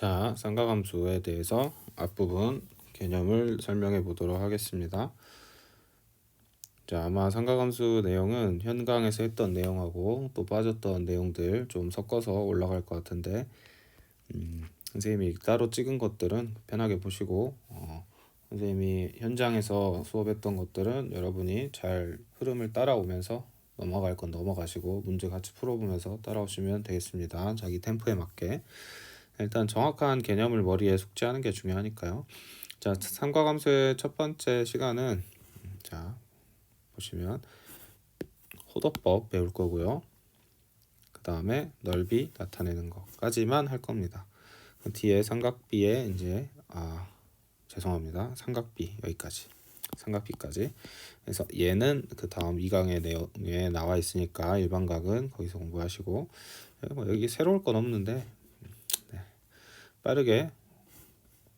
자, 삼각함수에 대해서 앞부분 개념을 설명해 보도록 하겠습니다. 자, 아마 삼각함수 내용은 현강에서 했던 내용하고 또 빠졌던 내용들 좀 섞어서 올라갈 것 같은데 음, 선생님이 따로 찍은 것들은 편하게 보시고 어, 선생님이 현장에서 수업했던 것들은 여러분이 잘 흐름을 따라오면서 넘어갈 건 넘어가시고 문제 같이 풀어보면서 따라오시면 되겠습니다. 자기 템포에 맞게. 일단 정확한 개념을 머리에 숙지하는 게 중요하니까요. 자, 삼각함수의 첫 번째 시간은 자 보시면 호도법 배울 거고요. 그 다음에 넓이 나타내는 것까지만 할 겁니다. 그 뒤에 삼각비에 이제 아 죄송합니다. 삼각비 여기까지 삼각비까지. 그래서 얘는 그 다음 2강의 내용에 나와 있으니까 일반각은 거기서 공부하시고 뭐 여기 새로울 건 없는데 빠르게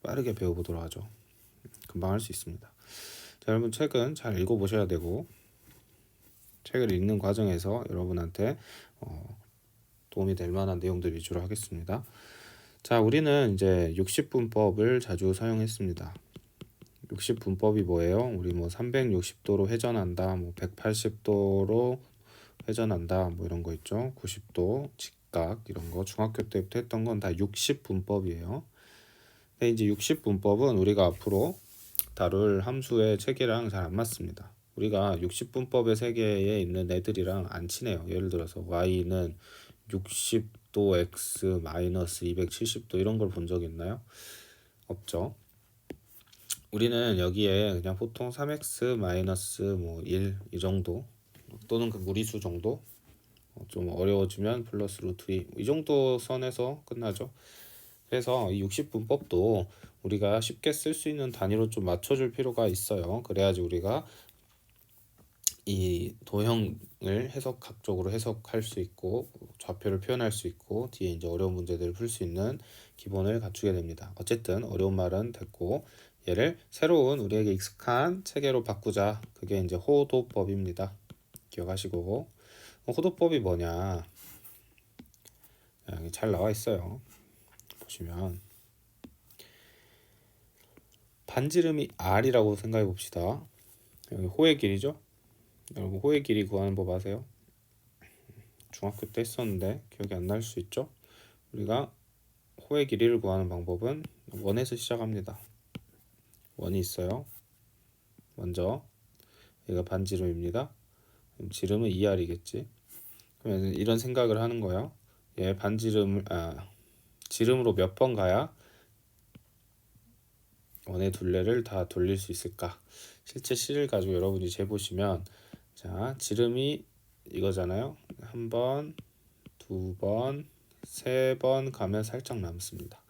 빠르게 배워보도록 하죠. 금방 할 수 있습니다. 자, 여러분 책은 잘 읽어보셔야 되고 책을 읽는 과정에서 여러분한테 어, 도움이 될 만한 내용들 위주로 하겠습니다. 자, 우리는 이제 60분법을 자주 사용했습니다. 60분법이 뭐예요? 우리 뭐 360도로 회전한다, 뭐 180도로 회전한다, 뭐 이런 거 있죠. 90도, 직 각 이런 거 중학교 때부터 했던 건 다 60분법이에요. 근데 이제 60분법은 우리가 앞으로 다룰 함수의 체계랑 잘 안 맞습니다. 우리가 60분법의 세계에 있는 애들이랑 안 친해요. 예를 들어서 y는 60도 x 마이너스 270도 이런 걸 본 적 있나요? 없죠. 우리는 여기에 그냥 보통 3x 마이너스 뭐 1 이 정도 또는 그 무리수 정도 어, 좀 어려워지면 플러스 루트 2. 이 정도 선에서 끝나죠. 그래서 이 60분법도 우리가 쉽게 쓸 수 있는 단위로 좀 맞춰줄 필요가 있어요. 그래야지 우리가 이 도형을 해석 각적으로 해석할 수 있고 좌표를 표현할 수 있고 뒤에 이제 어려운 문제들을 풀 수 있는 기본을 갖추게 됩니다. 어쨌든 어려운 말은 됐고 얘를 새로운 우리에게 익숙한 체계로 바꾸자. 그게 이제 호도법입니다. 기억하시고 호도법이 뭐냐? 여기 잘 나와 있어요. 보시면 반지름이 r이라고 생각해 봅시다. 여기 호의 길이죠? 여러분 호의 길이 구하는 법 아세요? 중학교 때 했었는데 기억이 안 날 수 있죠? 우리가 호의 길이를 구하는 방법은 원에서 시작합니다. 원이 있어요. 먼저 얘가 반지름입니다. 지름은 2R이겠지. 그러면 이런 생각을 하는 거예요. 얘 반지름을 아 지름으로 몇 번 가야 원의 둘레를 다 돌릴 수 있을까? 실제 실을 가지고 여러분이 재보시면 자 지름이 이거잖아요. 한 번, 두 번, 세 번 가면 살짝 남습니다.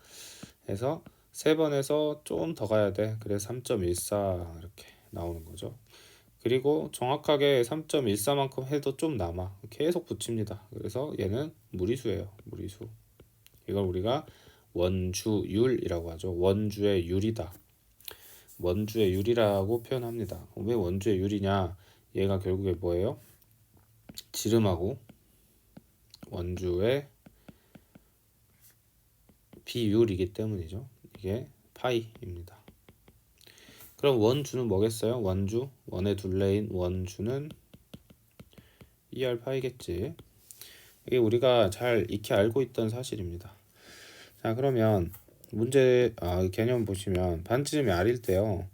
그래서 세 번에서 좀 더 가야 돼. 그래서 3.14 이렇게 나오는 거죠. 그리고 정확하게 3.14만큼 해도 좀 남아. 계속 붙입니다. 그래서 얘는 무리수예요. 무리수. 이걸 우리가 원주율이라고 하죠. 원주의 율이다. 원주의 율이라고 표현합니다. 왜 원주의 율이냐? 얘가 결국에 뭐예요? 지름하고 원주의 비율이기 때문이죠. 이게 파이입니다. 그럼 원주는 뭐겠어요? 원주 원의 둘레인 원주는 2r 파이겠지. 이게 우리가 잘 익히 알고 있던 사실입니다. 자 그러면 문제 아, 개념 보시면 반지름이 r일 때요.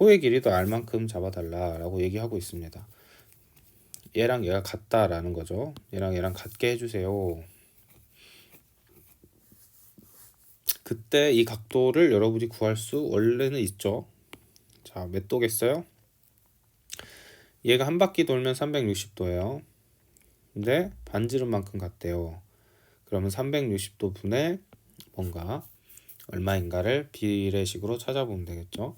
호의 길이도 r만큼 잡아달라라고 얘기하고 있습니다. 얘랑 얘가 같다라는 거죠. 얘랑 얘랑 같게 해주세요. 그때 이 각도를 여러분이 구할 수 원래는 있죠. 자, 몇 도겠어요? 얘가 한 바퀴 돌면 360도예요. 근데 반지름만큼 같대요. 그러면 360도 분의 뭔가 얼마인가를 비례식으로 찾아보면 되겠죠.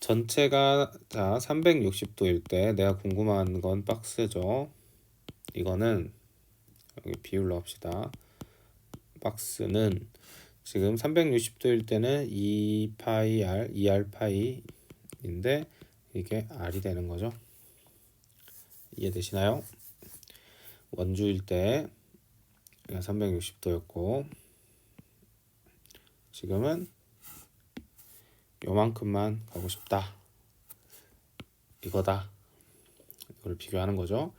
전체가 자 360도일 때 내가 궁금한 건 박스죠. 이거는 여기 비율로 합시다. 박스는 지금 360도일 때는 2파이 r, 2r 파이인데 이게 r이 되는 거죠. 이해되시나요? 원주일 때 360도였고 지금은 요만큼만 가고 싶다. 이거다. 이걸 비교하는 거죠.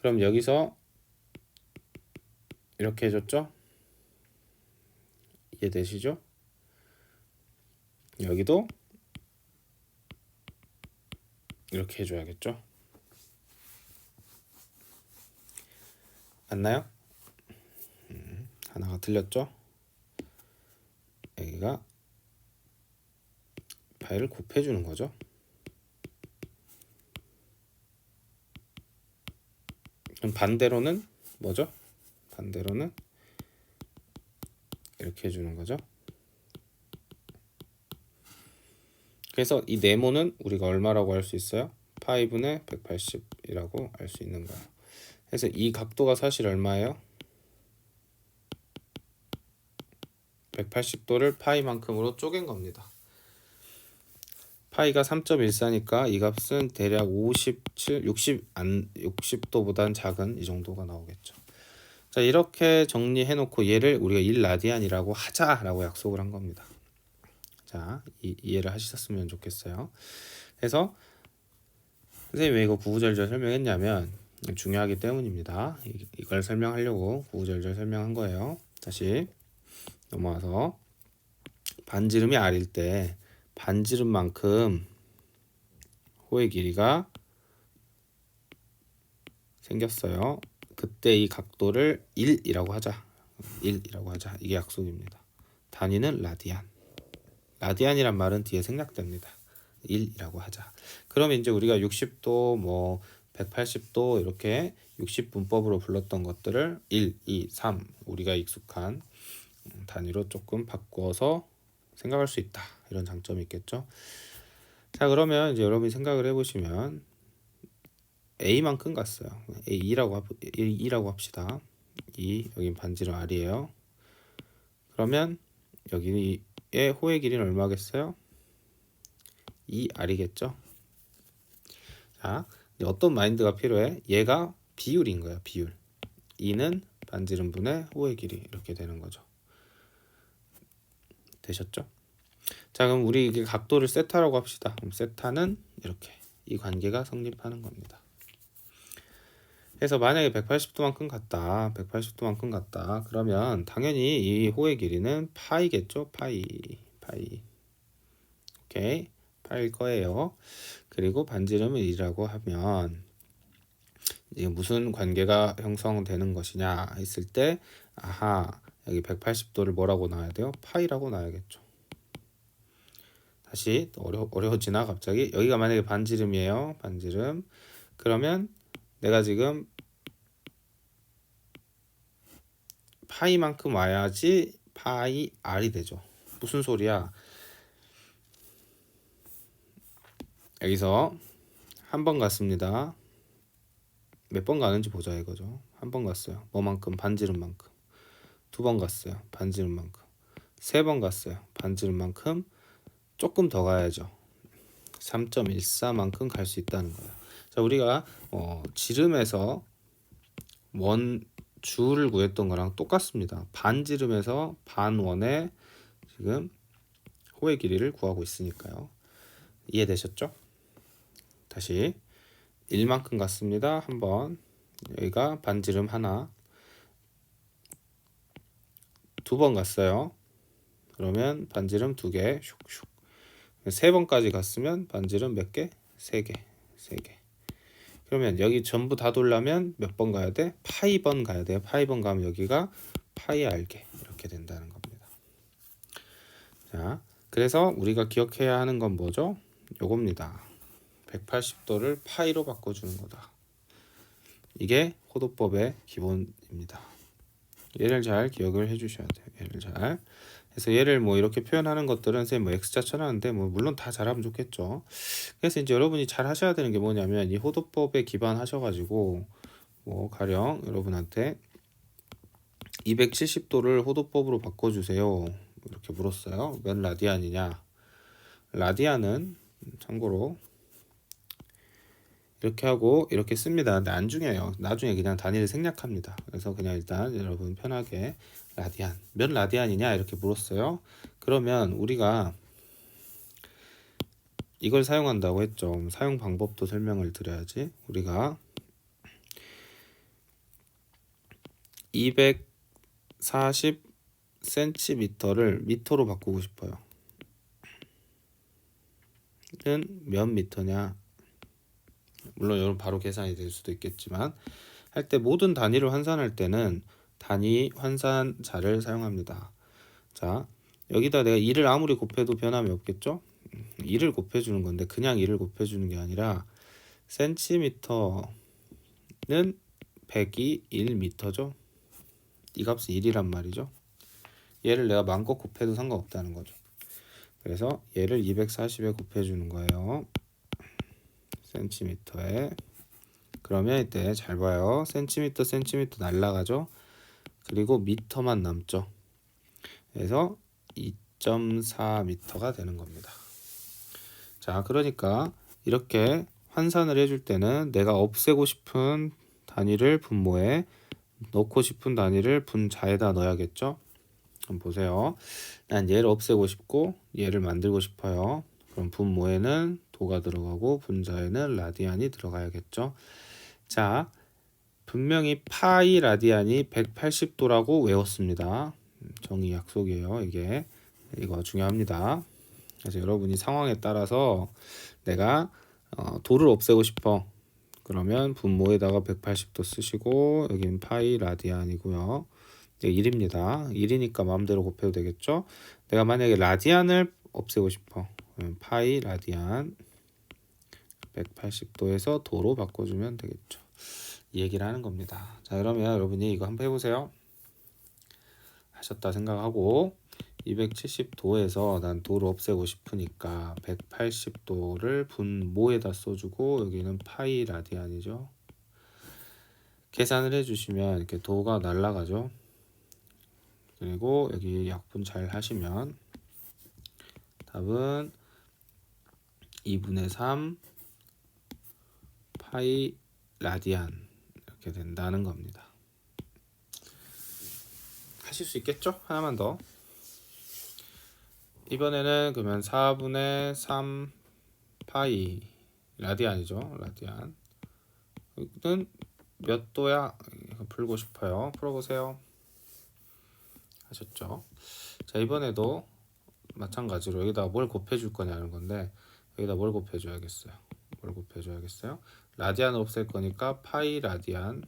그럼 여기서 이렇게 해줬죠? 이해되시죠? 여기도 이렇게 해줘야겠죠? 맞나요? 음, 하나가 틀렸죠? 여기가 파일을 곱해주는 거죠. 그럼 반대로는 뭐죠? 반대로는 이렇게 해주는 거죠. 그래서 이 네모는 우리가 얼마라고 할 수 있어요? 파이분의 180이라고 알 수 있는 거예요. 그래서 이 각도가 사실 얼마예요? 180도를 파이만큼으로 쪼갠 겁니다. 파이가 3.14니까 이 값은 대략 57, 60, 안, 60도보다는 작은 이 정도가 나오겠죠. 자, 이렇게 정리해 놓고 얘를 우리가 1라디안이라고 하자라고 약속을 한 겁니다. 자, 이, 이해를 하셨으면 좋겠어요. 그래서 선생님이 왜 이거 구구절절 설명했냐면 중요하기 때문입니다. 이, 이걸 설명하려고 구구절절 설명한 거예요. 다시 넘어와서 반지름이 R일 때 반지름만큼 호의 길이가 생겼어요. 그때 이 각도를 1이라고 하자. 1이라고 하자. 이게 약속입니다. 단위는 라디안. 라디안이란 말은 뒤에 생략됩니다. 1이라고 하자. 그러면 이제 우리가 60도 뭐 180도 이렇게 60분법으로 불렀던 것들을 1, 2, 3 우리가 익숙한 단위로 조금 바꿔서 생각할 수 있다. 이런 장점이 있겠죠. 자, 그러면 이제 여러분이 생각을 해 보시면 A만큼 갔어요. A2라고 2라고 합시다. 2 여긴 반지름 R이에요. 그러면 여기의 호의 길이는 얼마겠어요? 2R이겠죠. 자, 이제 어떤 마인드가 필요해? 얘가 비율인 거야, 비율. 2는 반지름 분의 호의 길이 이렇게 되는 거죠. 되셨죠? 자, 그럼 우리 이게 각도를 세타라고 합시다. 그럼 세타는 이렇게 이 관계가 성립하는 겁니다. 그래서 만약에 180도만큼 갔다, 180도만큼 갔다. 그러면 당연히 이 호의 길이는 파이겠죠? 파이, 파이. 오케이, 파일 거예요. 그리고 반지름을 1이라고 하면 이게 무슨 관계가 형성되는 것이냐 했을 때, 아하, 여기 180도를 뭐라고 놔야 돼요? 파이라고 놔야겠죠. 다시 어려 어려워지나 갑자기 여기가 만약에 반지름이에요. 반지름. 그러면 내가 지금 파이만큼 와야지 파이 r이 되죠. 무슨 소리야? 여기서 한 번 갔습니다. 몇 번 가는지 보자 이거죠. 한 번 갔어요. 뭐만큼 반지름 만큼. 두 번 갔어요. 반지름 만큼. 세 번 갔어요. 반지름 만큼. 조금 더 가야죠. 3.14만큼 갈 수 있다는 거예요. 자, 우리가 어, 지름에서 원 줄을 구했던 거랑 똑같습니다. 반지름에서 반원의 지금 호의 길이를 구하고 있으니까요. 이해되셨죠? 다시 1만큼 갔습니다. 한번 여기가 반지름 하나 두 번 갔어요. 그러면 반지름 두 개, 슉슉. 세 번까지 갔으면 반지름 몇 개? 세 개, 세 개. 그러면 여기 전부 다 돌려면 몇 번 가야 돼? 파이 번 가야 돼요. 파이 번 가면 여기가 파이 알게 이렇게 된다는 겁니다. 자, 그래서 우리가 기억해야 하는 건 뭐죠? 요겁니다. 180도를 파이로 바꿔주는 거다. 이게 호도법의 기본입니다. 얘를 잘 기억을 해주셔야 돼요. 얘를 잘. 그래서 얘를 뭐 이렇게 표현하는 것들은 선생님 뭐 x자 쳐놨는데 뭐 물론 다 잘하면 좋겠죠. 그래서 이제 여러분이 잘 하셔야 되는 게 뭐냐면 이 호도법에 기반하셔가지고 뭐 가령 여러분한테 270도를 호도법으로 바꿔주세요. 이렇게 물었어요. 몇 라디안이냐? 라디안은 참고로 이렇게 하고 이렇게 씁니다. 근데 안 중요해요. 나중에 그냥 단위를 생략합니다. 그래서 그냥 일단 여러분 편하게 라디안 몇 라디안이냐 이렇게 물었어요. 그러면 우리가 이걸 사용한다고 했죠. 사용 방법도 설명을 드려야지. 우리가 240cm를 미터로 바꾸고 싶어요. 는몇 미터냐? 물론 여러분 바로 계산이 될 수도 있겠지만 할 때 모든 단위를 환산할 때는 단위 환산자를 사용합니다. 자, 여기다 내가 2를 아무리 곱해도 변함이 없겠죠? 2를 곱해주는 건데 그냥 2를 곱해주는 게 아니라 센티미터는 100이 1미터죠. 이 값은 1이란 말이죠. 얘를 내가 마음껏 곱해도 상관없다는 거죠. 그래서 얘를 240에 곱해주는 거예요. 센티미터에 그러면 이때 잘 봐요. 센티미터 센티미터 날라가죠. 그리고 미터만 남죠. 그래서 2.4미터가 되는 겁니다. 자, 그러니까 이렇게 환산을 해줄 때는 내가 없애고 싶은 단위를 분모에 넣고 싶은 단위를 분자에다 넣어야겠죠. 그럼 보세요. 난 얘를 없애고 싶고 얘를 만들고 싶어요. 그럼 분모에는 도가 들어가고 분자에는 라디안이 들어가야겠죠. 자, 분명히 파이 라디안이 180도라고 외웠습니다. 정의 약속이에요. 이게 이거 중요합니다. 그래서 여러분이 상황에 따라서 내가 어, 도를 없애고 싶어. 그러면 분모에다가 180도 쓰시고 여기는 파이 라디안이고요. 이제 1입니다. 1이니까 마음대로 곱해도 되겠죠? 내가 만약에 라디안을 없애고 싶어. 그러면 파이 라디안 180도에서 도로 바꿔주면 되겠죠. 이 얘기를 하는 겁니다. 자, 그러면 여러분이 이거 한번 해보세요. 하셨다 생각하고 270도에서 난 도를 없애고 싶으니까 180도를 분모에다 써주고 여기는 파이 라디안이죠. 계산을 해주시면 이렇게 도가 날라가죠. 그리고 여기 약분 잘 하시면 답은 2분의 3 파이 라디안 이렇게 된다는 겁니다. 하실 수 있겠죠? 하나만 더. 이번에는 그러면 4분의 3 파이 라디안이죠. 라디안. 이는 몇 도야? 풀고 싶어요. 풀어보세요. 하셨죠? 자 이번에도 마찬가지로 여기다 뭘 곱해줄 거냐는 건데 여기다 뭘 곱해줘야겠어요. 뭘 곱해줘야겠어요? 라디안을 없앨 거니까 파이 라디안이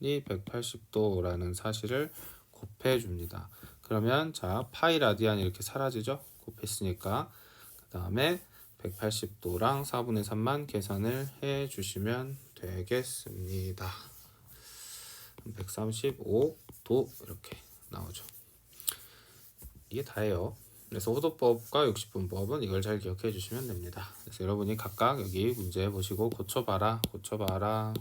180도라는 사실을 곱해 줍니다. 그러면 자 파이 라디안이 이렇게 사라지죠? 곱했으니까 그 다음에 180도랑 4분의 3만 계산을 해 주시면 되겠습니다. 135도 이렇게 나오죠. 이게 다예요. 그래서 호도법과 60분법은 이걸 잘 기억해 주시면 됩니다. 그래서 여러분이 각각 여기 문제 보시고 고쳐봐라, 고쳐봐라,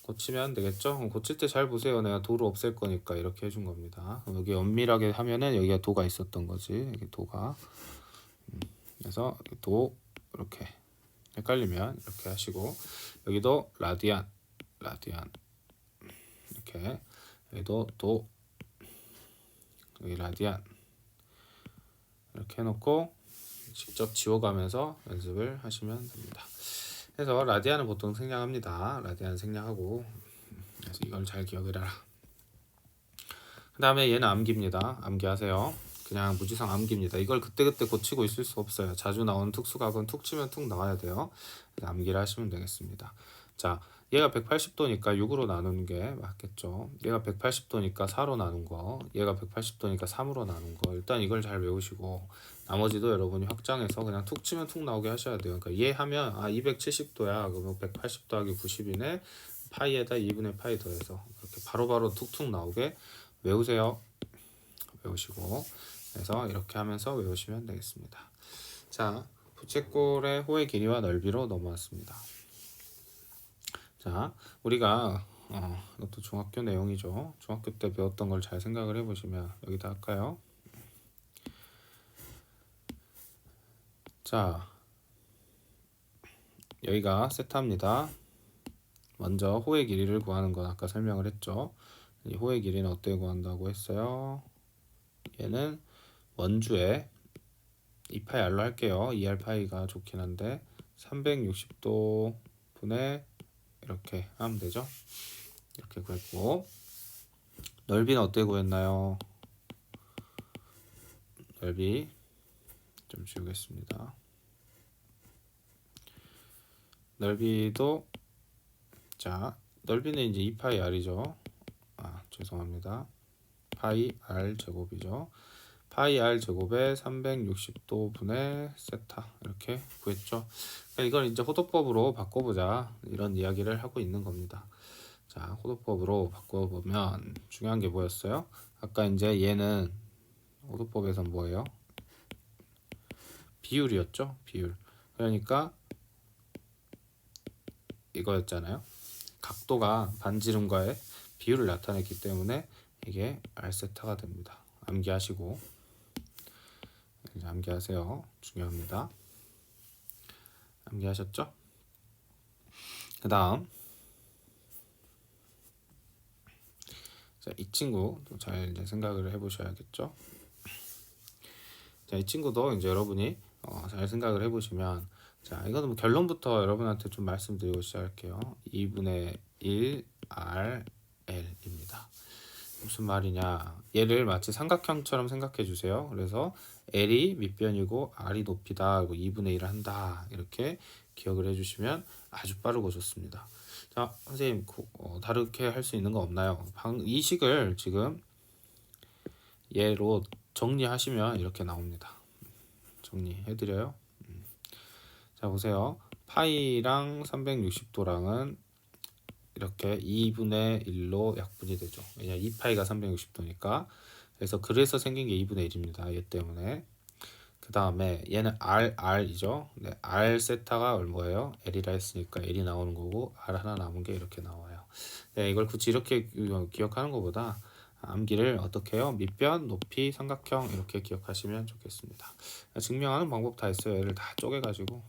고치면 되겠죠? 고칠 때 잘 보세요. 내가 도를 없앨 거니까 이렇게 해준 겁니다. 여기 엄밀하게 하면은 여기가 도가 있었던 거지. 여기 도가. 음, 그래서 도 이렇게 헷갈리면 이렇게 하시고 여기도 라디안, 라디안 이렇게 여기도 도 여기 라디안 이렇게 해놓고 직접 지워가면서 연습을 하시면 됩니다. 그래서 라디안은 보통 생략합니다. 라디안 생략하고 그래서 이걸 잘 기억을 해라. 그 다음에 얘는 암기입니다. 암기하세요. 그냥 무지성 암기입니다. 이걸 그때그때 고치고 있을 수 없어요. 자주 나오는 특수각은 툭 치면 툭 나와야 돼요. 암기를 하시면 되겠습니다. 자, 얘가 180도니까 6으로 나누는 게 맞겠죠. 얘가 180도니까 4로 나눈 거, 얘가 180도니까 3으로 나눈 거. 일단 이걸 잘 외우시고 나머지도 여러분이 확장해서 그냥 툭 치면 툭 나오게 하셔야 돼요. 그러니까 얘 하면 아 270도야. 그러면 180 더하기 90이네. 파이에다 2분의 파이 더해서 이렇게 바로 바로 툭툭 나오게 외우세요. 외우시고 그래서 이렇게 하면서 외우시면 되겠습니다. 자, 부채꼴의 호의 길이와 넓이로 넘어왔습니다. 자, 우리가 어, 이것도 중학교 내용이죠. 중학교 때 배웠던 걸 잘 생각을 해보시면 여기다 할까요? 자, 여기가 세타입니다. 먼저 호의 길이를 구하는 건 아까 설명을 했죠. 이 호의 길이는 어떻게 구한다고 했어요? 얘는 원주에 2파이 r로 할게요. 2r 파이가 좋긴 한데 360도 분의 이렇게 하면 되죠. 이렇게 구했고 넓이는 어떻게 구했나요? 넓이 좀 지우겠습니다. 넓이도 자 넓이는 이제 2파이 r이죠. 아 죄송합니다. 파이 r 제곱이죠. 파이 r 제곱에 360도 분의 세타 이렇게 구했죠. 그러니까 이걸 이제 호도법으로 바꿔보자 이런 이야기를 하고 있는 겁니다. 자 호도법으로 바꿔보면 중요한 게 뭐였어요? 아까 이제 얘는 호도법에선 뭐예요? 비율이었죠. 비율. 그러니까 이거였잖아요. 각도가 반지름과의 비율을 나타냈기 때문에 이게 알세타가 됩니다. 암기하시고 암기하세요. 중요합니다. 암기하셨죠? 그 다음 이 친구도 잘 이제 생각을 해보셔야겠죠? 자, 이 친구도 이제 여러분이 어, 잘 생각을 해보시면 자, 이거는 뭐 결론부터 여러분한테 좀 말씀드리고 시작할게요. 2분의 1 R L입니다. 무슨 말이냐? 얘를 마치 삼각형처럼 생각해 주세요. 그래서 L이 밑변이고 R이 높이다. 그리고 2분의 1을 한다. 이렇게 기억을 해주시면 아주 빠르고 좋습니다. 자, 선생님, 어, 다르게 할 수 있는 거 없나요? 방, 이 식을 지금 얘로 정리하시면 이렇게 나옵니다. 정리해 드려요. 음. 자, 보세요. 파이랑 360도랑은 이렇게 2분의 1로 약분이 되죠. 왜냐 2파이가 360도니까. 그래서 그래서 생긴 게 2분의 1입니다. 얘 때문에. 그 다음에 얘는 R, R이죠. 네, R 세타가 얼마예요? L이라 했으니까 L이 나오는 거고 R 하나 남은 게 이렇게 나와요. 네, 이걸 굳이 이렇게 기억하는 것보다 암기를 어떻게 해요? 밑변, 높이, 삼각형 이렇게 기억하시면 좋겠습니다. 증명하는 방법 다 있어요. 얘를 다 쪼개가지고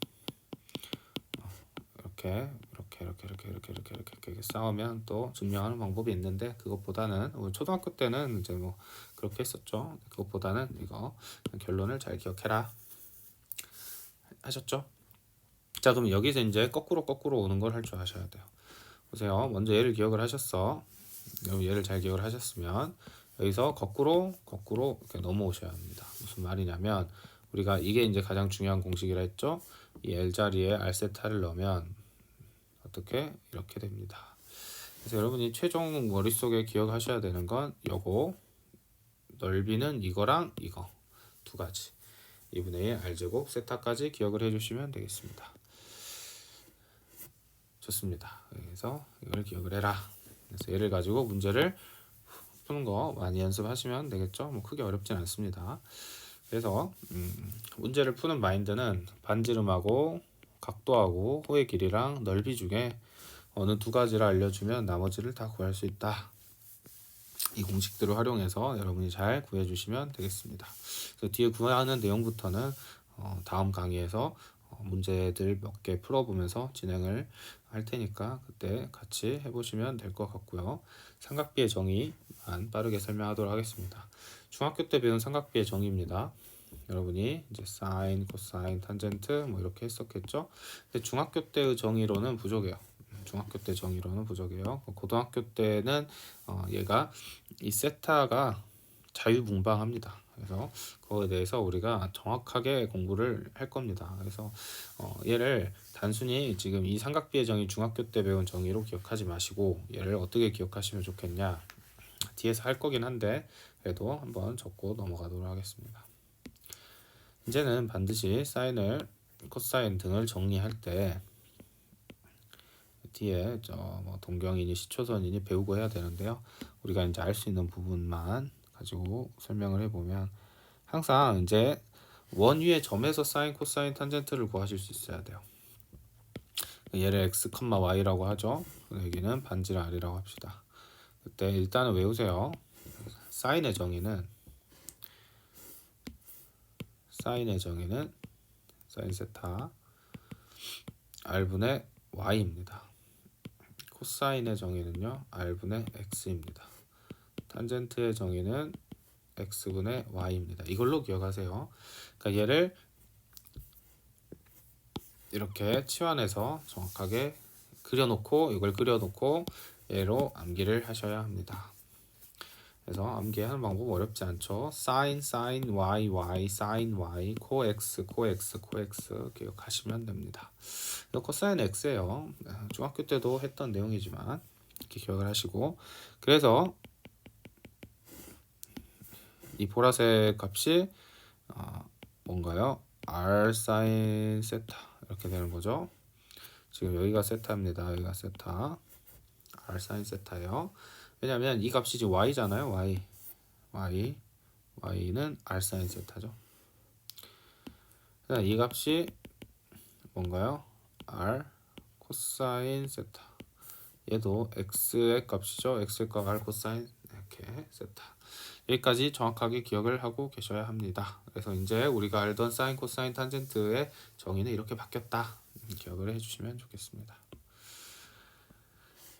이렇게 이렇게 이렇게 이렇게 이렇게 이렇게 이렇게, 이렇게 싸우면 또 증명하는 방법이 있는데 그것보다는 우리 초등학교 때는 이제 뭐 그렇게 했었죠. 그것보다는 이거 결론을 잘 기억해라 하셨죠? 자 그럼 여기서 이제 거꾸로 거꾸로 오는 걸 할 줄 아셔야 돼요. 보세요. 먼저 얘를 기억을 하셨어. 얘를 잘 기억을 하셨으면 여기서 거꾸로 거꾸로 이렇게 넘어오셔야 합니다. 무슨 말이냐면 우리가 이게 이제 가장 중요한 공식이라 했죠. 이 L 자리에 R 세타를 넣으면 어떻게 이렇게 됩니다. 그래서 여러분이 최종 머릿속에 기억하셔야 되는 건 요거 넓이는 이거랑 이거 두 가지 2분의 1 R제곱 세타까지 기억을 해주시면 되겠습니다. 좋습니다. 그래서 이걸 기억을 해라. 그래서 얘를 가지고 문제를 푸는 거 많이 연습하시면 되겠죠. 뭐 크게 어렵진 않습니다. 그래서 음, 문제를 푸는 마인드는 반지름하고 각도하고 호의 길이랑 넓이 중에 어느 두 가지를 알려주면 나머지를 다 구할 수 있다. 이 공식들을 활용해서 여러분이 잘 구해주시면 되겠습니다. 그래서 뒤에 구하는 내용부터는 어, 다음 강의에서 어, 문제들 몇 개 풀어보면서 진행을 할 테니까 그때 같이 해보시면 될 것 같고요. 삼각비의 정의만 빠르게 설명하도록 하겠습니다. 중학교 때 배운 삼각비의 정의입니다. 여러분이 이제 사인, 코사인, 탄젠트 뭐 이렇게 했었겠죠. 근데 중학교 때의 정의로는 부족해요. 중학교 때 정의로는 부족해요. 고등학교 때는 어, 얘가 이 세타가 자유분방합니다. 그래서 그거에 대해서 우리가 정확하게 공부를 할 겁니다. 그래서 어, 얘를 단순히 지금 이 삼각비의 정의 중학교 때 배운 정의로 기억하지 마시고 얘를 어떻게 기억하시면 좋겠냐 뒤에서 할 거긴 한데 그래도 한번 적고 넘어가도록 하겠습니다. 이제는 반드시 사인을 코사인 등을 정리할 때 뒤에 저뭐 동경이니 시초선이니 배우고 해야 되는데요. 우리가 이제 알 수 있는 부분만 가지고 설명을 해보면 항상 이제 원 위의 점에서 사인, 코사인, 탄젠트를 구하실 수 있어야 돼요. 얘를 x, y라고 하죠. 여기는 반지를 r이라고 합시다. 그때 일단은 외우세요. 사인의 정의는 사인의 정의는 사인 세타 r분의 y입니다. 코사인의 정의는요 r분의 x입니다. 탄젠트의 정의는 x분의 y입니다. 이걸로 기억하세요. 그러니까 얘를 이렇게 치환해서 정확하게 그려놓고 이걸 그려놓고 얘로 암기를 하셔야 합니다. 그래서 암기하는 방법 어렵지 않죠. sin, sin, y, y, sin, y, co x, co x, co x 기억하시면 됩니다. 이거 코사인 x예요. 중학교 때도 했던 내용이지만 이렇게 기억을 하시고 그래서 이 보라색 값이 어, 뭔가요? r sin 세타 이렇게 되는 거죠. 지금 여기가 세타입니다. 여기가 세타. r sin 세타예요. 왜냐하면 이 값이 지금 y잖아요. y. y. y는 r sin 세타죠. 이 값이 뭔가요? r 코사인 세타. 얘도 x의 값이죠. x의 값 r 코사인 이렇게 세타. 여기까지 정확하게 기억을 하고 계셔야 합니다. 그래서 이제 우리가 알던 사인, 코사인, 탄젠트의 정의는 이렇게 바뀌었다. 기억을 해주시면 좋겠습니다.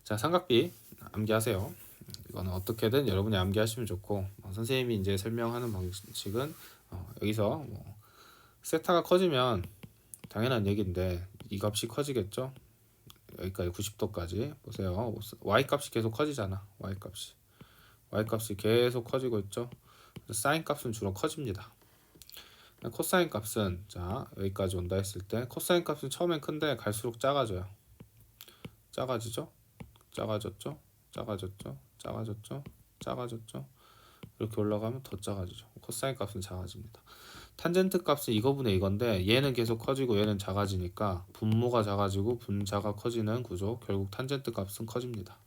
자, 삼각비 암기하세요. 이거는 어떻게든 여러분이 암기하시면 좋고 어, 선생님이 이제 설명하는 방식은 어, 여기서 뭐 세타가 커지면 당연한 얘기인데 이 값이 커지겠죠. 여기까지 90도까지 보세요. y 값이 계속 커지잖아. y 값이 y 값이 계속 커지고 있죠. 사인 값은 주로 커집니다. 코사인 값은 자 여기까지 온다 했을 때 코사인 값은 처음엔 큰데 갈수록 작아져요. 작아지죠? 작아졌죠? 작아졌죠? 작아졌죠? 작아졌죠? 이렇게 올라가면 더 작아지죠. 코사인 값은 작아집니다. 탄젠트 값은 이거분의 이건데 얘는 계속 커지고 얘는 작아지니까 분모가 작아지고 분자가 커지는 구조 결국 탄젠트 값은 커집니다.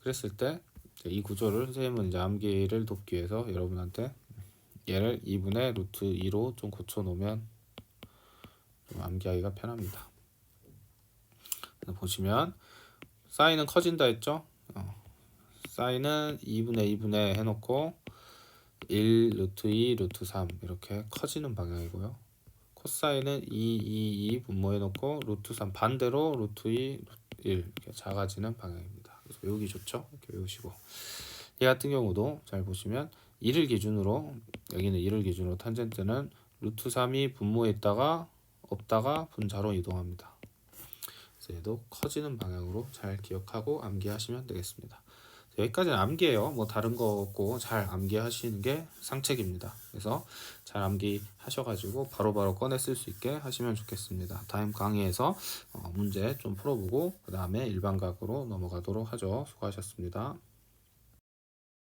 그랬을 때 이 구조를 선생님은 이제 암기를 돕기 위해서 여러분한테 얘를 2분의 루트 2로 좀 고쳐 놓으면 좀 암기하기가 편합니다. 보시면 사인은 커진다 했죠? 어. 사인은 2분의 2분의 해놓고 1 루트 2 루트 3 이렇게 커지는 방향이고요. 코사인은 2 2 2 분모해놓고 루트 3 반대로 루트 2 루트 1 이렇게 작아지는 방향입니다. 그래서 외우기 좋죠? 이렇게 외우시고 얘 같은 경우도 잘 보시면 1을 기준으로 여기는 1을 기준으로 탄젠트는 루트 3이 분모에 있다가 없다가 분자로 이동합니다. 그래서 얘도 커지는 방향으로 잘 기억하고 암기하시면 되겠습니다. 여기까지는 암기예요. 뭐 다른 거 없고 잘 암기하시는 게 상책입니다. 그래서 잘 암기하셔가지고 바로바로 꺼내 쓸 수 있게 하시면 좋겠습니다. 다음 강의에서 어, 문제 좀 풀어보고 그 다음에 일반각으로 넘어가도록 하죠. 수고하셨습니다.